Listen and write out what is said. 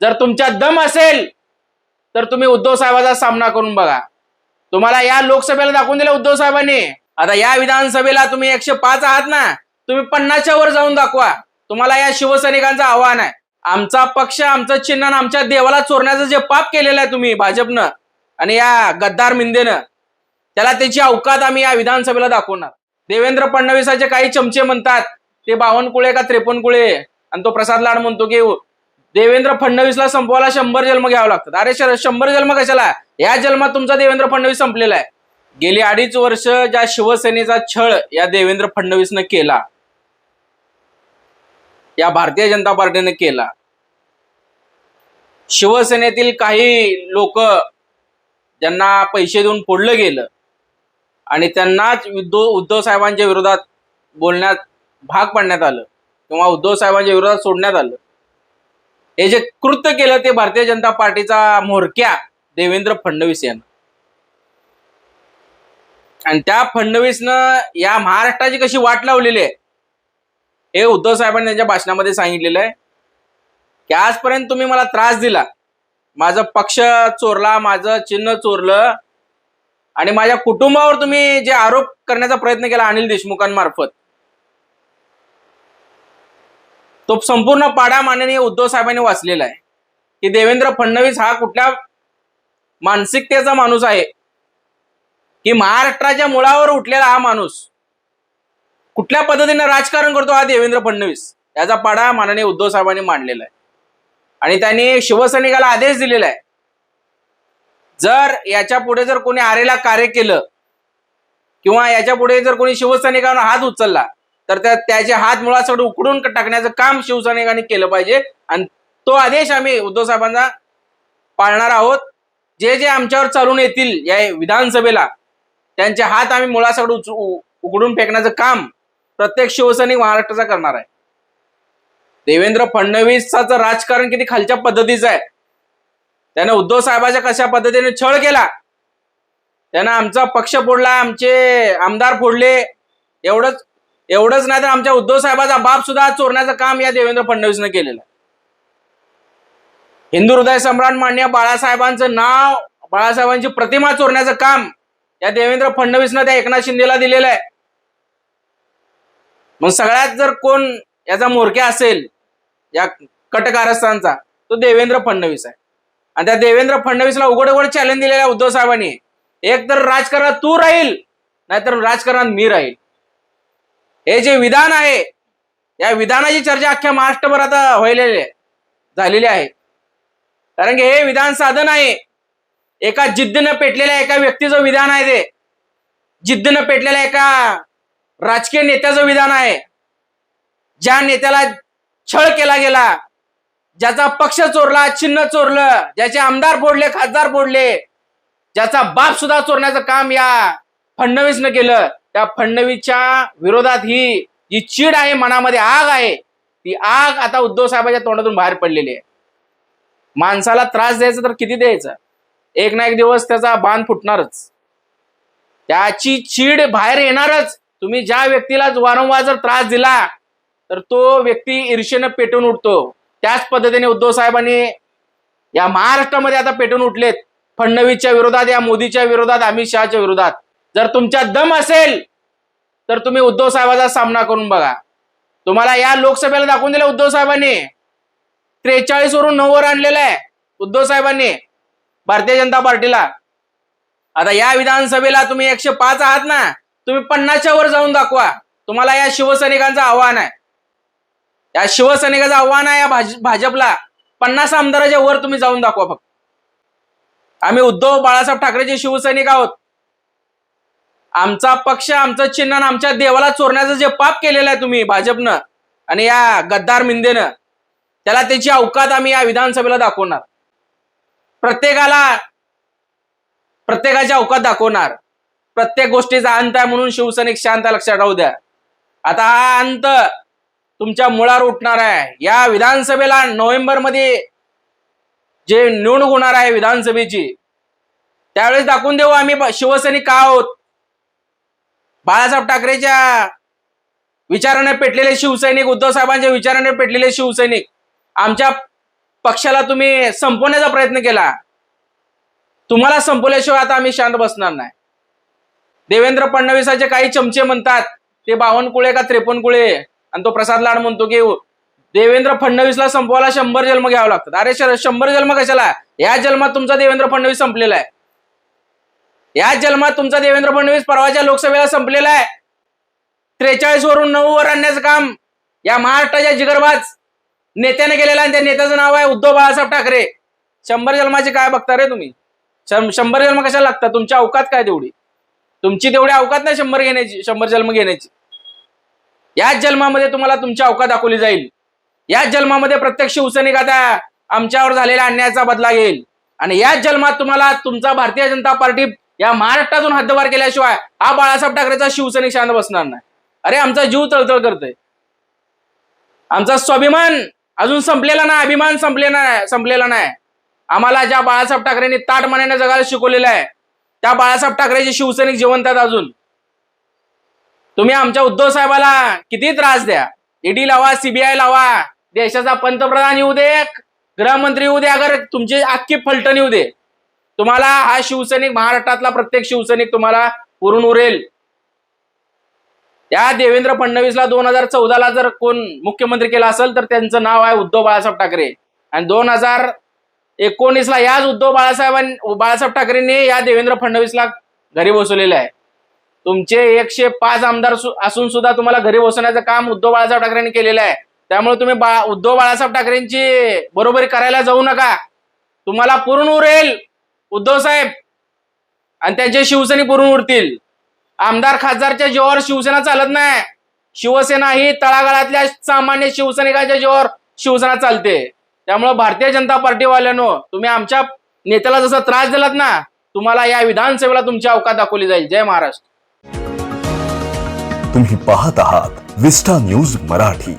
जर तुमच्या दम असेल तर तुम्ही उद्धव साहेबाचा सामना करून बघा. तुम्हाला या लोकसभेला दाखवून दिलं उद्धव साहेबांनी. आता या विधानसभेला तुम्ही एकशे पाच आहात ना तुम्ही पन्नासच्या वर जाऊन दाखवा. तुम्हाला या शिवसैनिकांचं आव्हान आहे. आमचा पक्ष आमचं चिन्ह आमच्या देवाला चोरण्याचं जे पाप केलेलं आहे तुम्ही भाजपनं आणि या गद्दार मिंदेनं त्याला त्याची अवकात आम्ही या विधानसभेला दाखवणार. देवेंद्र फडणवीसाचे काही चमचे म्हणतात ते बावनकुळे का त्रेपन्न आणि तो प्रसाद लाड म्हणतो की देवेंद्र फडणवीसला संपवायला शंभर जन्म घ्यावं लागतात. अरे शंभर जन्म कशाला? या जन्मात तुमचा देवेंद्र फडणवीस संपलेला आहे. गेली अडीच वर्ष ज्या शिवसेनेचा छळ या देवेंद्र फडणवीसनं केला या भारतीय जनता पार्टीने केला शिवसेनेतील काही लोक ज्यांना पैसे देऊन फोडलं गेलं आणि त्यांनाच उद्धव उद्धव साहेबांच्या विरोधात बोलण्यात भाग पाडण्यात आलं किंवा उद्धव साहेबांच्या विरोधात सोडण्यात आलं हे जे कृत्य केलं ते भारतीय जनता पार्टीचा म्होरक्या देवेंद्र फडणवीस यांना. आणि त्या फडणवीसनं या महाराष्ट्राची कशी वाट लावलेली आहे हे उद्धव साहेबांनी त्यांच्या भाषणामध्ये सांगितलेलं आहे. की आजपर्यंत तुम्ही मला त्रास दिला. माझं पक्ष चोरला माझं चिन्ह चोरलं. आणि माझ्या कुटुंबावर तुम्ही जे आरोप करण्याचा प्रयत्न केला अनिल देशमुखांमार्फत तो संपूर्ण पाडा माननीय उद्धव साहेबांनी वाचलेला आहे. की देवेंद्र फडणवीस हा कुठल्या मानसिकतेचा माणूस आहे? की महाराष्ट्राच्या मुळावर उठलेला हा माणूस कुठल्या पद्धतीने राजकारण करतो हा देवेंद्र फडणवीस? याचा पाडा माननीय उद्धव साहेबांनी मांडलेला आहे. आणि त्यांनी शिवसैनिकाला आदेश दिलेला आहे. जर याच्यापुढे जर कोणी आरेला कार्य केलं किंवा याच्यापुढे जर कोणी शिवसैनिकांना हात उचलला तर त्या त्याचे हात मुळासकडे उकडून टाकण्याचं काम शिवसैनिकांनी केलं पाहिजे. आणि तो आदेश आम्ही उद्धव साहेबांना पाळणार आहोत. जे जे आमच्यावर चालून येतील या विधानसभेला त्यांचे हात आम्ही मुळासकडे उच- उकडून फेकण्याचं काम प्रत्येक शिवसैनिक महाराष्ट्राचा करणार आहे. देवेंद्र फडणवीसचं राजकारण किती खालच्या पद्धतीचं आहे. त्याने उद्धव साहेबाच्या कशा पद्धतीने छळ केला. त्यानं आमचा पक्ष फोडला आमचे आमदार फोडले एवढंच. एवढंच नाही तर आमच्या उद्धव साहेबाचा बाप सुद्धा चोरण्याचं काम या देवेंद्र फडणवीसनं केलेलं आहे. हिंदू हृदय सम्राट मान्य बाळासाहेबांचं नाव बाळासाहेबांची प्रतिमा चोरण्याचं काम या देवेंद्र फडणवीसनं त्या एकनाथ शिंदेला दिलेलं आहे. मग सगळ्यात जर कोण याचा मोरक्या असेल या कटकारस्थांचा तो देवेंद्र फडणवीस आहे. आणि त्या देवेंद्र फडणवीसला उघड उघड चॅलेंज दिलेलं आहे उद्धव साहेबांनी एक तर राजकारणात तू राहील नाहीतर राजकारणात मी राहील. हे जे विधान आहे या विधानाची चर्चा अख्ख्या महाराष्ट्रभर आता व्हायलेली झालेली आहे. कारण की हे विधान साधन आहे. एका जिद्दीनं पेटलेल्या एका व्यक्तीचं विधान आहे ते. जिद्दीनं पेटलेल्या एका राजकीय नेत्याचं विधान आहे. ज्या नेत्याला छळ केला गेला ज्याचा पक्ष चोरला चिन्ह चोरलं ज्याचे आमदार फोडले खासदार फोडले ज्याचा बाप सुद्धा चोरण्याचं काम या फडणवीसनं केलं त्या फडणवीसच्या विरोधात ही जी चीड आहे मनामध्ये आग आहे ती आग आता उद्धव साहेबांच्या तोंडातून बाहेर पडलेली आहे. माणसाला त्रास द्यायचा तर किती द्यायचा? एक ना एक दिवस त्याचा बाण फुटणारच. त्याची चीड बाहेर येणारच. तुम्ही ज्या व्यक्तीला वारंवार जर त्रास दिला तर तो व्यक्ती ईर्षेनं पेटून उठतो. त्याच पद्धतीने उद्धव साहेबांनी या महाराष्ट्रामध्ये आता पेटून उठलेत. फडणवीसच्या विरोधात या मोदीच्या विरोधात अमित शहाच्या विरोधात. जर तुमच्या दम असेल तर तुम्ही उद्धव साहेबाचा सामना करून बघा. तुम्हाला या लोकसभेला दाखवून दिलं उद्धव साहेबांनी. त्रेचाळीस वरून नऊ वर आणलेलं आहे उद्धव साहेबांनी भारतीय जनता पार्टीला. आता या विधानसभेला तुम्ही एकशे पाच आहात ना तुम्ही पन्नासच्या वर जाऊन दाखवा. तुम्हाला या शिवसैनिकांचं आव्हान आहे. या शिवसैनिकाचं आव्हान आहे या भाज- भाजपला. पन्नास आमदाराच्या वर तुम्ही जाऊन दाखवा फक्त. आम्ही उद्धव बाळासाहेब ठाकरेचे शिवसैनिक आहोत. आमचा पक्ष आमचं चिन्ह आमच्या देवाला चोरण्याचं जे पाप केलेलं आहे तुम्ही भाजपनं आणि या गद्दार मिंदेनं त्याला त्याची अवकात आम्ही या विधानसभेला दाखवणार. प्रत्येकाला प्रत्येकाच्या अवकात दाखवणार. प्रत्येक गोष्टीचा अंत आहे म्हणून शिवसैनिक शांत लक्षात राहू द्या. आता हा अंत तुमच्या मुळावर उठणार आहे. या विधानसभेला नोव्हेंबरमध्ये जे निवडणूक होणार आहे विधानसभेची त्यावेळेस दाखवून देऊ आम्ही शिवसैनिक का आहोत? बाळासाहेब ठाकरेच्या विचाराने पेटलेले शिवसैनिक उद्धव साहेबांच्या विचाराने पेटलेले शिवसैनिक आमच्या पक्षाला तुम्ही संपवण्याचा प्रयत्न केला. तुम्हाला संपवल्याशिवाय आता आम्ही शांत बसणार नाही. देवेंद्र फडणवीसाचे काही चमचे म्हणतात ते बावनकुळे का त्रेपन्न आणि तो प्रसाद लाड म्हणतो की देवेंद्र फडणवीसला संपवायला शंभर जन्म घ्यावं लागतात. अरे शंभर जन्म कशाला? या जन्मात तुमचा देवेंद्र फडणवीस संपलेला आहे. या जन्मात तुमचा देवेंद्र फडणवीस परवाच्या लोकसभेला संपलेला आहे. त्रेचाळीस वरून नऊ वर आणण्याचं काम या महाराष्ट्राच्या जिगरबाज नेत्याने केलेला आणि त्या नेत्याचं नाव आहे उद्धव बाळासाहेब ठाकरे. शंभर जन्माचे काय बघता रे तुम्ही? शं- शंभर जन्म कशा लागतात? तुमच्या अवकात काय तेवढी? तुमची तेवढी अवकात नाही शंभर घेण्याची शंभर जन्म घेण्याची. याच जन्मामध्ये तुम्हाला तुमची अवकात दाखवली जाईल. याच जन्मामध्ये प्रत्यक्ष शिवसैनिक आता आमच्यावर झालेल्या अन्यायाचा बदला घेईल. आणि याच जन्मात तुम्हाला तुमचा भारतीय जनता पार्टी या महाराष्ट्रातून हद्दवार केल्याशिवाय हा बाळासाहेब ठाकरेचा शिवसैनिक शांत बसणार नाही. अरे आमचा जीव तळतळ करतोय. आमचा स्वाभिमान अजून संपलेला नाही अभिमान संपलेला नाही संपलेला नाही. आम्हाला ज्या बाळासाहेब ठाकरेंनी ताट मनाने जगायला शिकवलेलं आहे त्या बाळासाहेब ठाकरेचे शिवसैनिक जिवंत आहेत अजून. तुम्ही आमच्या उद्धव साहेबाला किती त्रास द्या. ईडी लावा सीबीआय लावा देशाचा पंतप्रधान येऊ दे गृहमंत्री येऊ दे अगर तुमची अख्खी फलटण येऊ दे. तुम्हाला हा शिवसैनिक महाराष्ट्रातला प्रत्येक शिवसैनिक तुम्हाला पुरून उरेल. या देवेंद्र फडणवीसला दोन हजार चौदाला जर कोण मुख्यमंत्री केला असेल तर त्यांचं नाव आहे उद्धव बाळासाहेब ठाकरे. आणि दोन हजार एकोणीसला याच उद्धव बाळासाहेबांनी बाळासाहेब ठाकरेंनी या देवेंद्र फडणवीसला घरी बसवलेलं आहे. तुमचे एकशे पाच आमदार सु- असून सुद्धा तुम्हाला घरी बसवण्याचं काम उद्धव बाळासाहेब ठाकरेंनी केलेलं आहे. त्यामुळे तुम्ही बा उद्धव बाळासाहेब ठाकरेंची बरोबरी करायला जाऊ नका. तुम्हाला पूर्ण उरेल. उद्धव साहेब आणि त्यांचे शिवसेने पुरून उरतील आमदार खासदारच्या जीवावर शिवसेना चालत नाही. शिवसेना ही तळागाळातल्या सामान्य शिवसैनिकाच्या जीवावर शिवसेना चालते. त्यामुळे भारतीय जनता पार्टीवाल्यानो तुम्ही आमच्या नेत्याला जसा त्रास दिलात ना तुम्हाला या विधानसभेला तुमची अवकात दाखवली जाईल. जय महाराष्ट्र. तुम्ही पाहत आहात विस्टा न्यूज मराठी.